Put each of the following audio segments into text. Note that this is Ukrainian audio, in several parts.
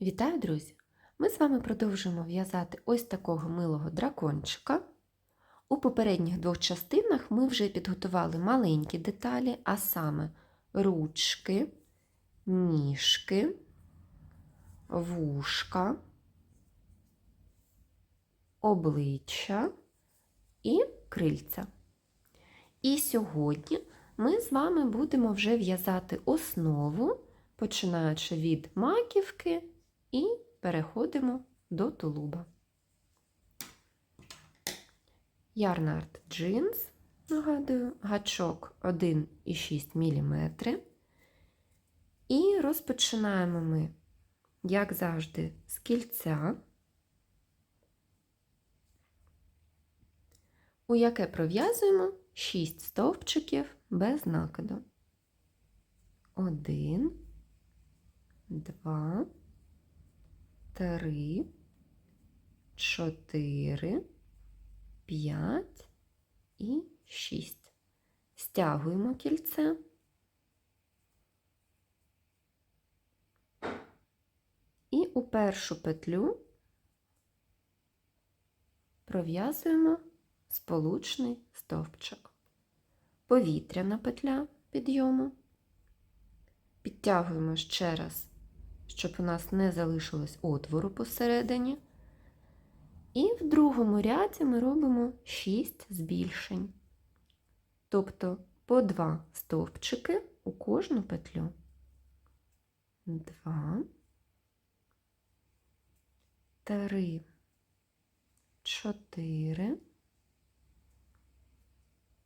Вітаю, друзі! Ми з вами продовжуємо в'язати ось такого милого дракончика. У попередніх двох частинах ми вже підготували маленькі деталі, а саме ручки, ніжки, вушка, обличчя і крильця. І сьогодні ми з вами будемо вже в'язати основу, починаючи від маківки і переходимо до тулуба. Ярнард джинс, нагадую, гачок 1,6 мм. І розпочинаємо ми, як завжди, з кільця, у яке пров'язуємо 6 стовпчиків без накиду. Один, два, три, чотири, п'ять і шість. Стягуємо кільце. І у першу петлю пров'язуємо сполучний стовпчик. Повітряна петля підйому. Підтягуємо ще раз, щоб у нас не залишилось отвору посередині. І в другому ряді ми робимо 6 збільшень. Тобто по 2 стовпчики у кожну петлю. 2, 3, 4,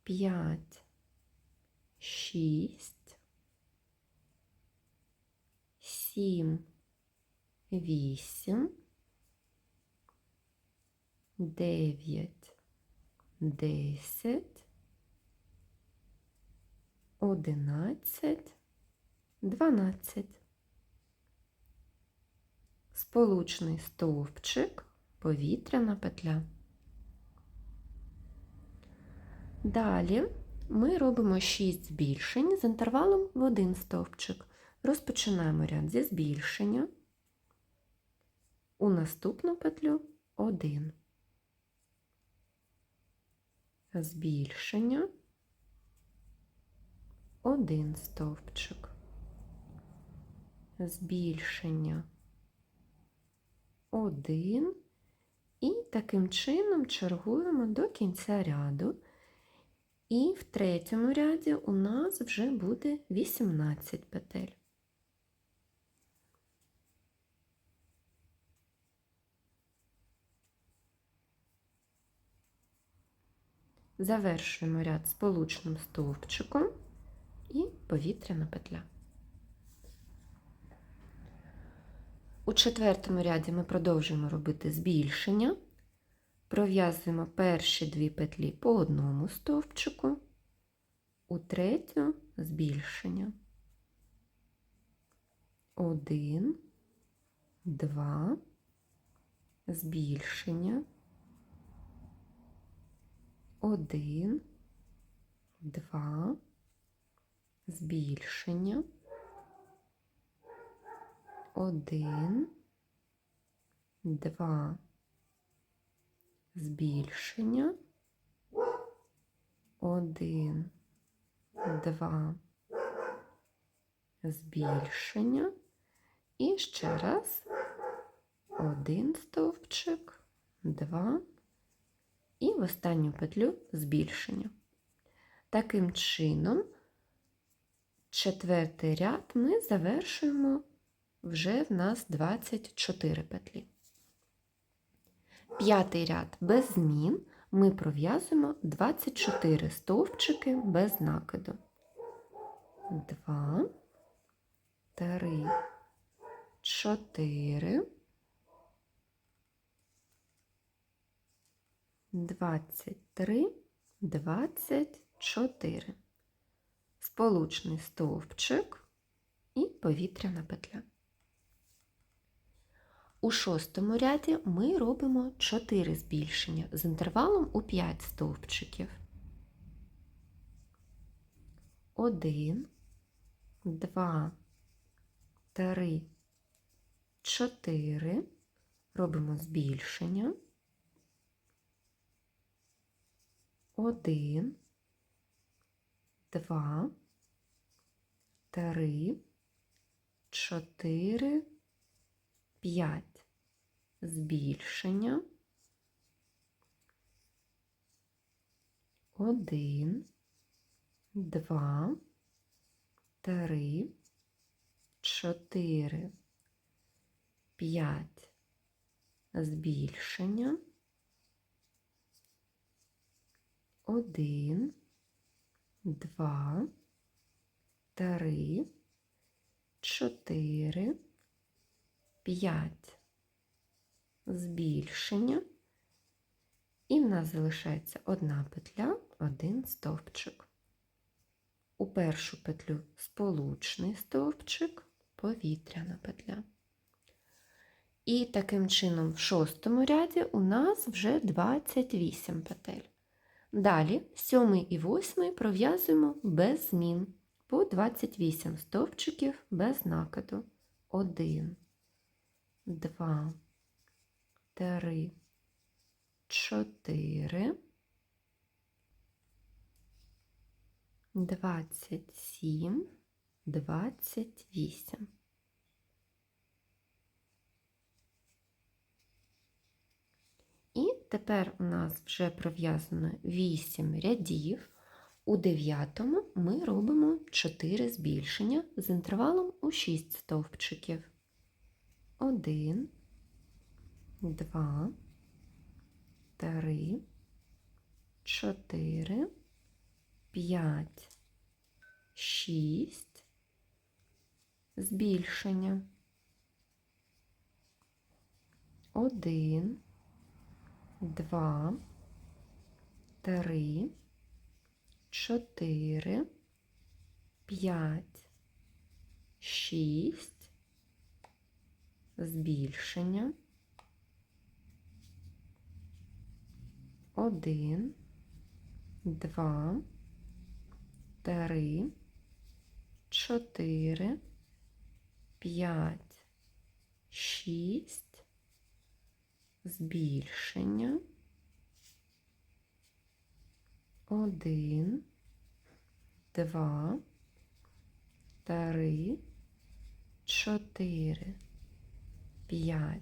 5, 6, 7, 8, 9, 10, 11, 12. Сполучний стовпчик, повітряна петля. Далі ми робимо 6 збільшень з інтервалом в один стовпчик. Розпочинаємо ряд зі збільшення. У наступну петлю 1. Збільшення. Один стовпчик. Збільшення. Один. І таким чином чергуємо до кінця ряду. І в третьому ряді у нас вже буде 18 петель. Завершуємо ряд сполучним стовпчиком і повітряна петля. У четвертому ряді ми продовжуємо робити збільшення. Пров'язуємо перші дві петлі по одному стовпчику, у третю збільшення. Один, два, збільшення. Один, два, збільшення. Один, два, збільшення. Один, два, збільшення. І ще раз один стовпчик, два, і в останню петлю збільшення. Таким чином, четвертий ряд ми завершуємо вже в нас 24 петлі. П'ятий ряд без змін ми пров'язуємо 24 стовпчики без накиду. 2, 3, 4, 23, 24. Сполучний стовпчик і повітряна петля. У шостому ряді ми робимо 4 збільшення з інтервалом у 5 стовпчиків. 1, 2, 3, 4, робимо збільшення. 1, 2, 3, 4, 5. Збільшення. 1, 2, 3, 4, 5. Збільшення. 1, 2, 3, 4, 5. Збільшення. І в нас залишається одна петля, один стовпчик. У першу петлю сполучний стовпчик, повітряна петля. І таким чином в шостому ряді у нас вже 28 петель. Далі сьомий і восьмий пров'язуємо без змін по 28 стовпчиків без накиду. 1, 2, 3, 4, 27, 28. І тепер у нас вже пров'язано 8 рядів. У дев'ятому ми робимо 4 збільшення з інтервалом у 6 стовпчиків. 1, 2, 3, 4, 5, 6, збільшення. 1, 2, 3, 4, 5, 6, збільшення. 1, 2, 3, 4, 5, 6, збільшення. 1, 2, 3, 4, 5,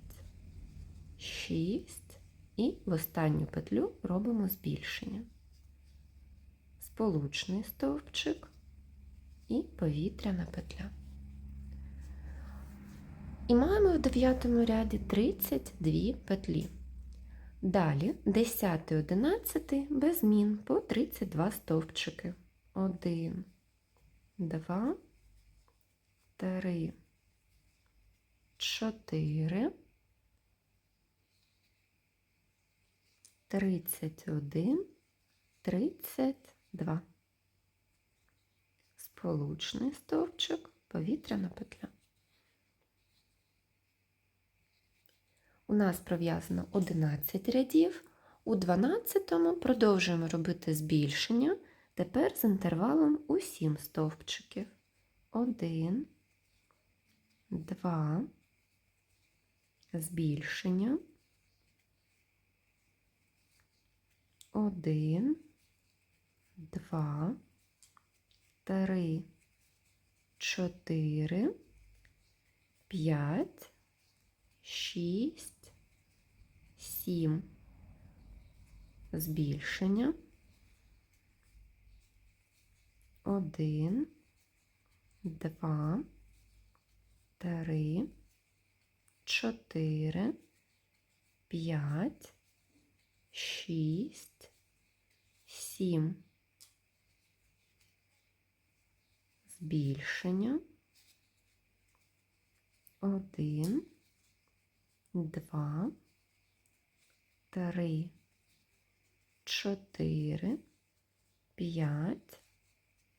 6 і в останню петлю робимо збільшення. Сполучний стовпчик і повітряна петля. І маємо в дев'ятому ряді 32 петлі. Далі 10, 11 без змін по 32 стовпчики. 1, 2, 3, 4, 31, 32. Сполучний стовпчик, повітряна петля. У нас пров'язано 11 рядів. У 12-му продовжуємо робити збільшення, тепер з інтервалом у 7 стовпчиків. 1, 2, збільшення. 1, 2, 3, 4, 5, 6, 7 збільшення. 1, 2, 3, 4, 5, 6, 7 збільшення. 1, 2, 3, 4, 5,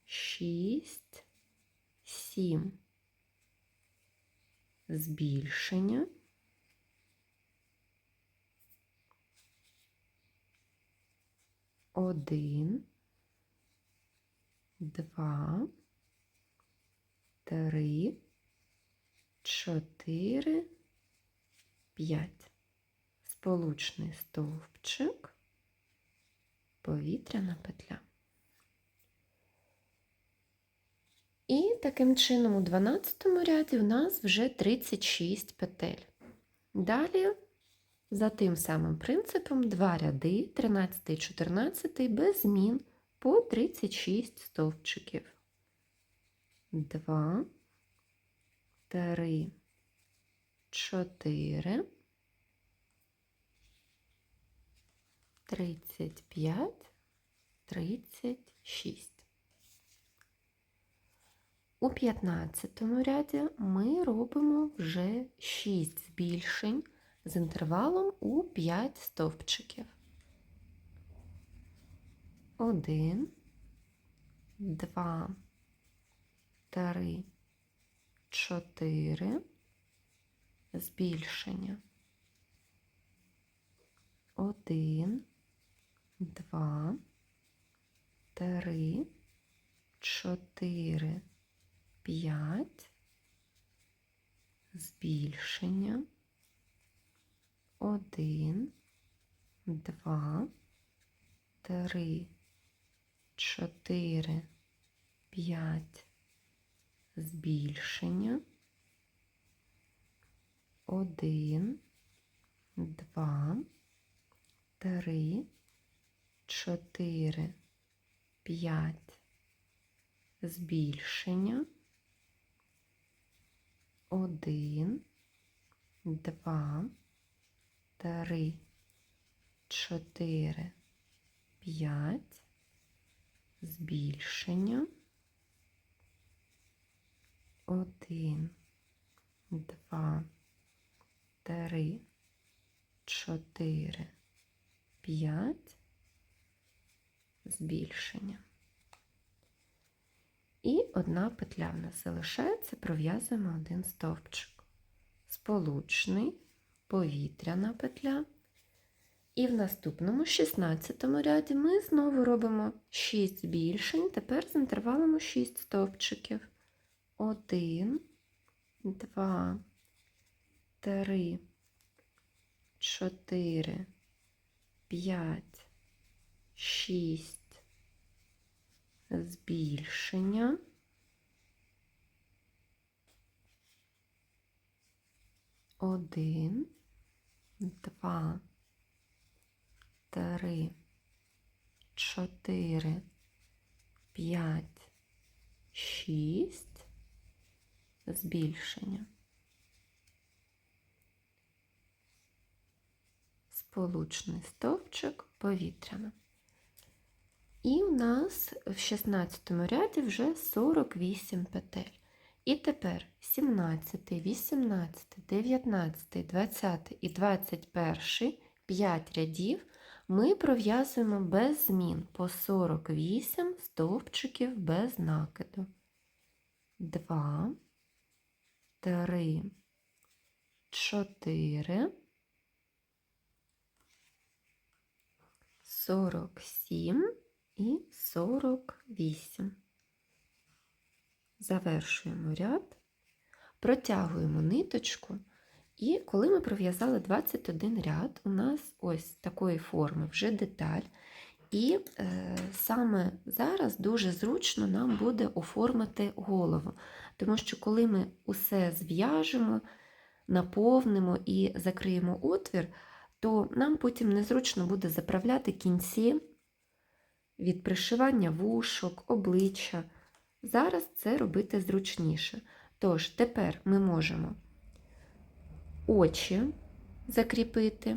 6, 7 збільшення. Один, два, три, чотири, 5. Сполучний стовпчик, повітряна петля. І таким чином у 12 ряді у нас вже 36 петель. Далі, за тим самим принципом, два ряди, 13 і 14 без змін по 36 стовпчиків. 2, 3, 4, 35, 36. У 15 ряді ми робимо вже 6 збільшень з інтервалом у 5 стовпчиків. 1, 2, 3, 4, збільшення. 1, 2, 3, 4, 5, збільшення, 1, 2, 3, 4, 5, збільшення, 1, 2, 3, 4, 5, збільшення, 1, 2, 3, 4, 5, збільшення, 1, 2, 3, 4, 5, збільшення. І одна петля в нас залишається, пров'язуємо один стовпчик. Сполучний, повітряна петля. І в наступному 16 ряді ми знову робимо 6 збільшень, тепер з інтервалом 6 стовпчиків. 1, 2, 3, 4, 5, 6, збільшення. Один, два, три, чотири, п'ять, шість, збільшення. Сполучний стовпчик повітряна. І у нас в 16 ряді вже 48 петель. І тепер 17, 18, 19, 20 і 21 5 рядів ми пров'язуємо без змін по 48 стовпчиків без накиду. 2, 3, 4, 47 і 48. Завершуємо ряд, протягуємо ниточку, і коли ми пров'язали 21 ряд, у нас ось такої форми вже деталь. І е, саме зараз дуже зручно нам буде оформити голову, тому що коли ми усе зв'яжемо, наповнимо і закриємо отвір, то нам потім незручно буде заправляти кінці від пришивання вушок, обличчя. Зараз це робити зручніше. Тож, тепер ми можемо очі закріпити.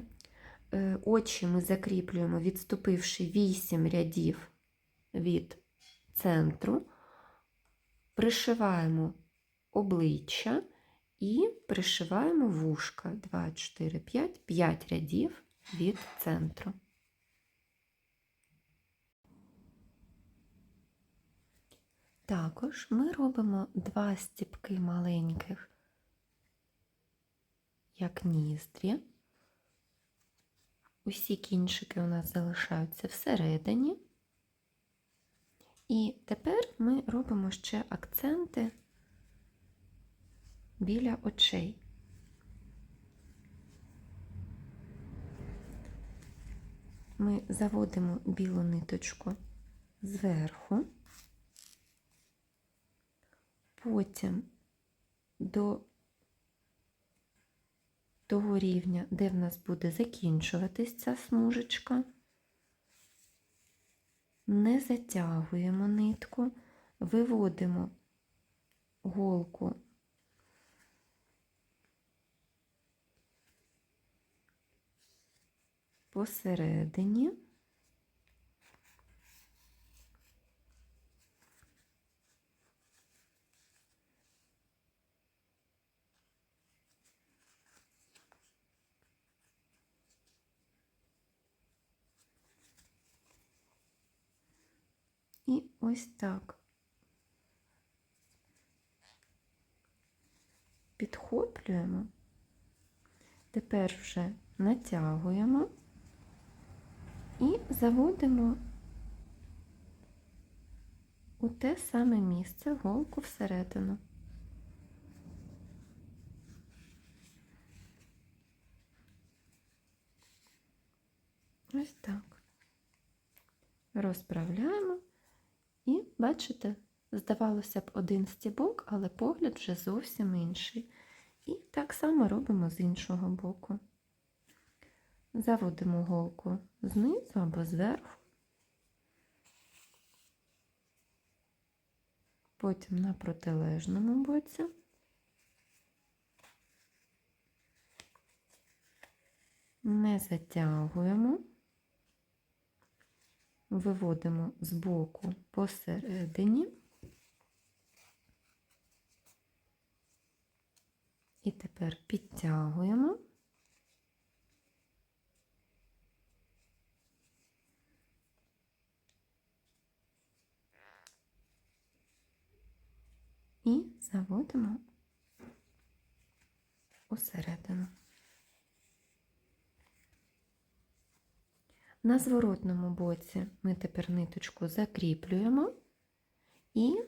Е, Очі ми закріплюємо, відступивши 8 рядів від центру, пришиваємо обличчя і пришиваємо вушка 2, 4, 5, 5 рядів від центру. Також ми робимо два стіпки маленьких, як ніздрі. Усі кінчики у нас залишаються всередині. І тепер ми робимо ще акценти біля очей. Ми заводимо білу ниточку зверху потім до того рівня, де в нас буде закінчуватись ця смужечка, не затягуємо нитку, виводимо голку посередині. І ось так підхоплюємо, тепер вже натягуємо і заводимо у те саме місце голку всередину. Ось так. Розправляємо і, бачите, здавалося б, один стібок, але погляд вже зовсім інший. І так само робимо з іншого боку. Заводимо голку знизу або зверху, потім на протилежному боці. Не затягуємо, виводимо з боку посередині. І тепер підтягуємо. І заводимо усередину. На зворотному боці ми тепер ниточку закріплюємо і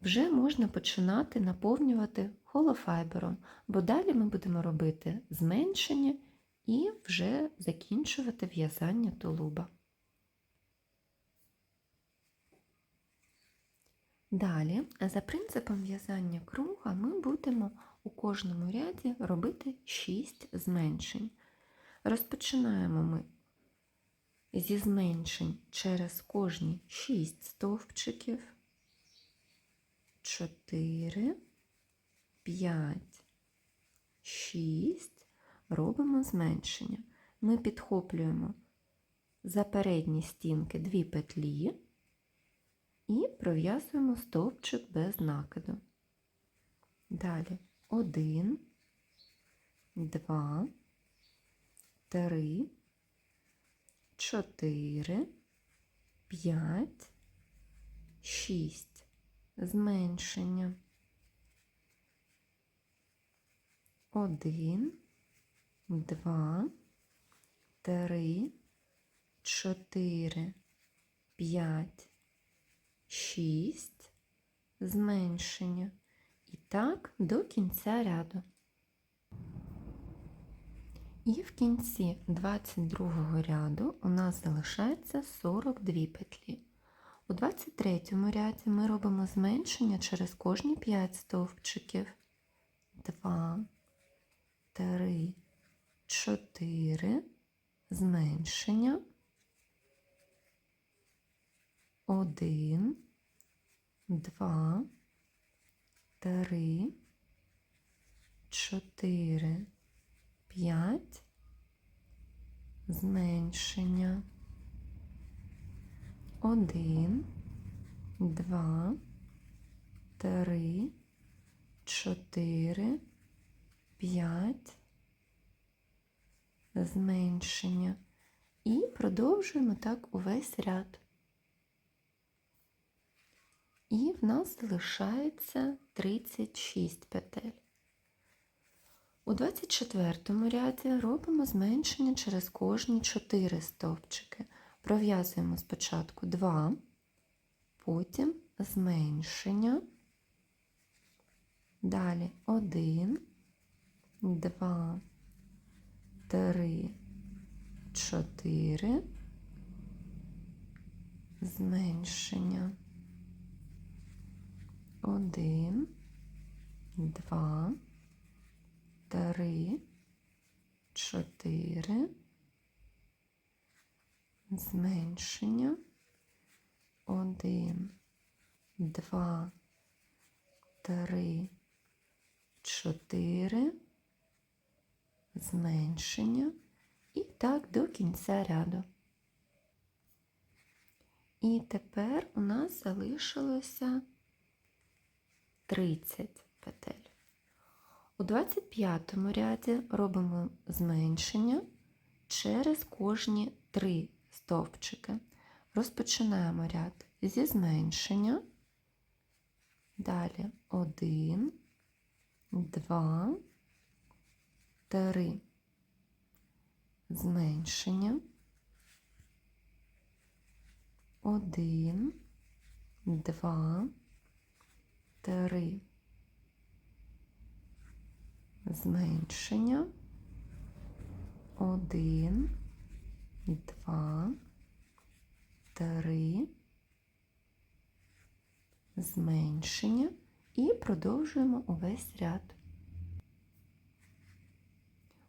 вже можна починати наповнювати холофайбером, бо далі ми будемо робити зменшення і вже закінчувати в'язання тулуба. Далі, за принципом в'язання круга, ми будемо у кожному ряді робити 6 зменшень. Розпочинаємо ми зі зменшень через кожні 6 стовпчиків. 4, 5, 6 робимо зменшення. Ми підхоплюємо за передні стінки дві петлі і пров'язуємо стовпчик без накиду. Далі 1, 2, 3, 4, 5, 6 зменшення. Один, два, три, чотири, п'ять, шість, зменшення. І так до кінця ряду. І в кінці 22 ряду у нас залишається 42 петлі. У 23 ряді ми робимо зменшення через кожні 5 стовпчиків. 2, 3, 4, зменшення. 1, 2, 3, 4, 5, зменшення. Один, два, три, чотири, п'ять, зменшення. І продовжуємо так увесь ряд. І в нас залишається 36 петель. У 24 ряді робимо зменшення через кожні 4 стовпчики. Пров'язуємо спочатку 2, потім зменшення, далі 1, 2, 3, 4, зменшення. Один, два, три, чотири. Зменшення. Один, два, три, чотири. Зменшення. І так до кінця ряду. І тепер у нас залишилося 30 петель. У 25 ряді робимо зменшення через кожні 3 стовпчики. Розпочинаємо ряд зі зменшення. Далі 1, 2, 3. Зменшення. Один, два, три. Зменшення. Один, два, три. Зменшення. І продовжуємо увесь ряд.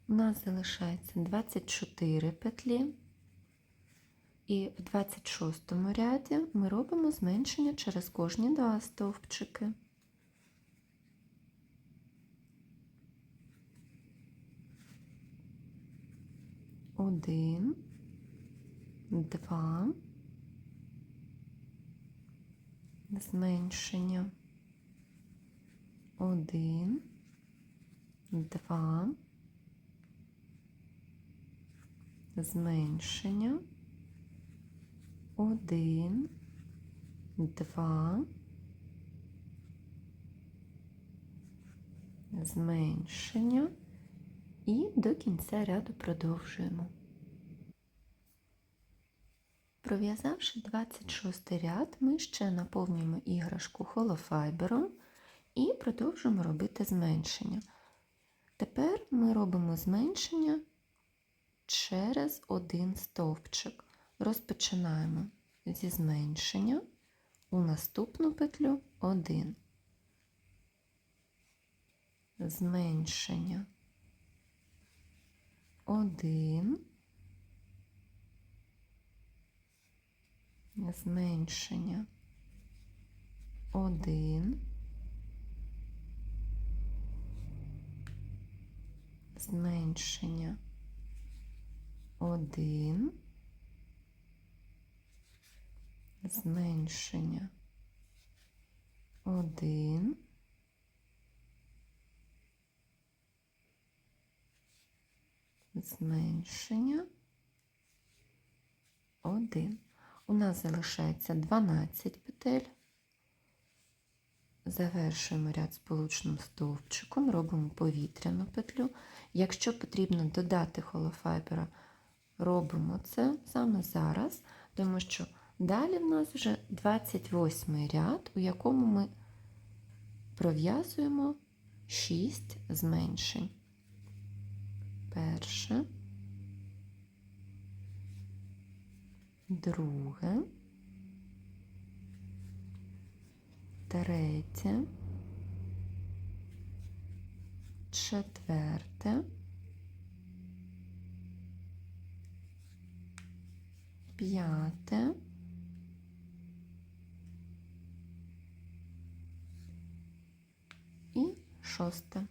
У нас залишається 24 петлі. І в 26 ряді ми робимо зменшення через кожні два стовпчики. Один, два, зменшення. Один, два, зменшення. Один, два, зменшення і до кінця ряду продовжуємо. Пров'язавши 26 ряд, ми ще наповнюємо іграшку холофайбером і продовжуємо робити зменшення. Тепер ми робимо зменшення через один стовпчик. Розпочинаємо зі зменшення у наступну петлю 1. Зменшення 1. Зменшення 1. Зменшення 1. зменшення. Один. Зменшення. Один. У нас залишається 12 петель. Завершуємо ряд сполучним стовпчиком, робимо повітряну петлю. Якщо потрібно додати холофайбера, робимо це саме зараз, тому що Далі в нас вже 28 ряд, у якому ми пров'язуємо 6 зменшень. Перше, друге, третє, четверте, п'яте. шосте.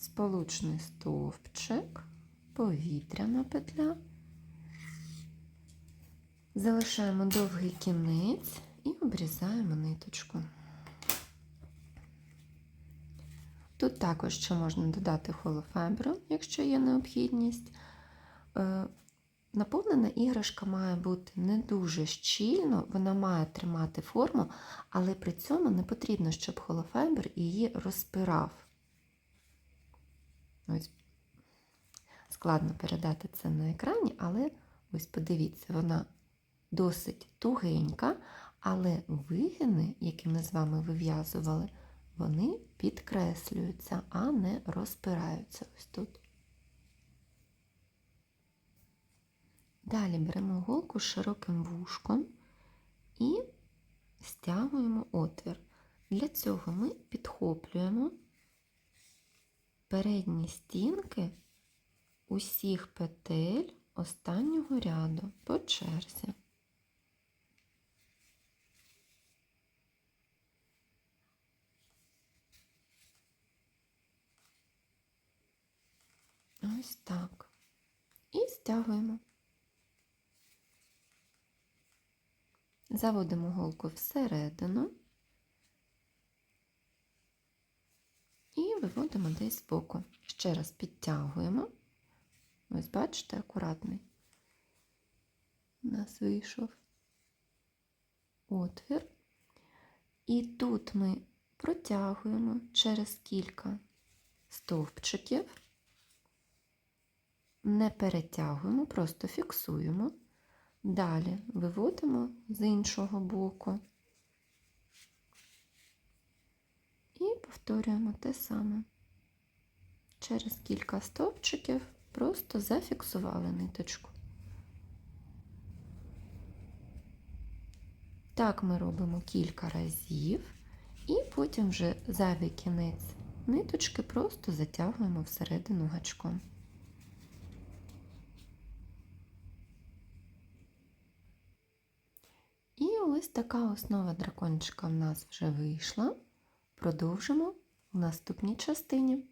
Сполучний стовпчик, повітряна петля. Залишаємо довгий кінець і обрізаємо ниточку. Тут також ще можна додати холофайберу, якщо є необхідність. Е, Наповнена іграшка має бути не дуже щільно, вона має тримати форму, але при цьому не потрібно, щоб холофайбер її розпирав. Ось Складно передати це на екрані, але ось подивіться, вона досить тугенька, але вигини, які ми з вами вив'язували, вони підкреслюються, а не розпираються ось тут. Далі беремо голку з широким вушком і стягуємо отвір. Для цього ми підхоплюємо передні стінки усіх петель останнього ряду по черзі. Ось так. І стягуємо. Заводимо голку всередину і виводимо десь збоку. Ще раз підтягуємо. Ось бачите, акуратний. У нас вийшов отвір. І тут ми протягуємо через кілька стовпчиків, не перетягуємо, просто фіксуємо. Далі виводимо з іншого боку і повторюємо те саме. Через кілька стовпчиків просто зафіксували ниточку. Так ми робимо кілька разів, і потім вже зайвий кінець ниточки просто затягуємо всередину гачком. І ось така основа дракончика в нас вже вийшла. Продовжимо в наступній частині.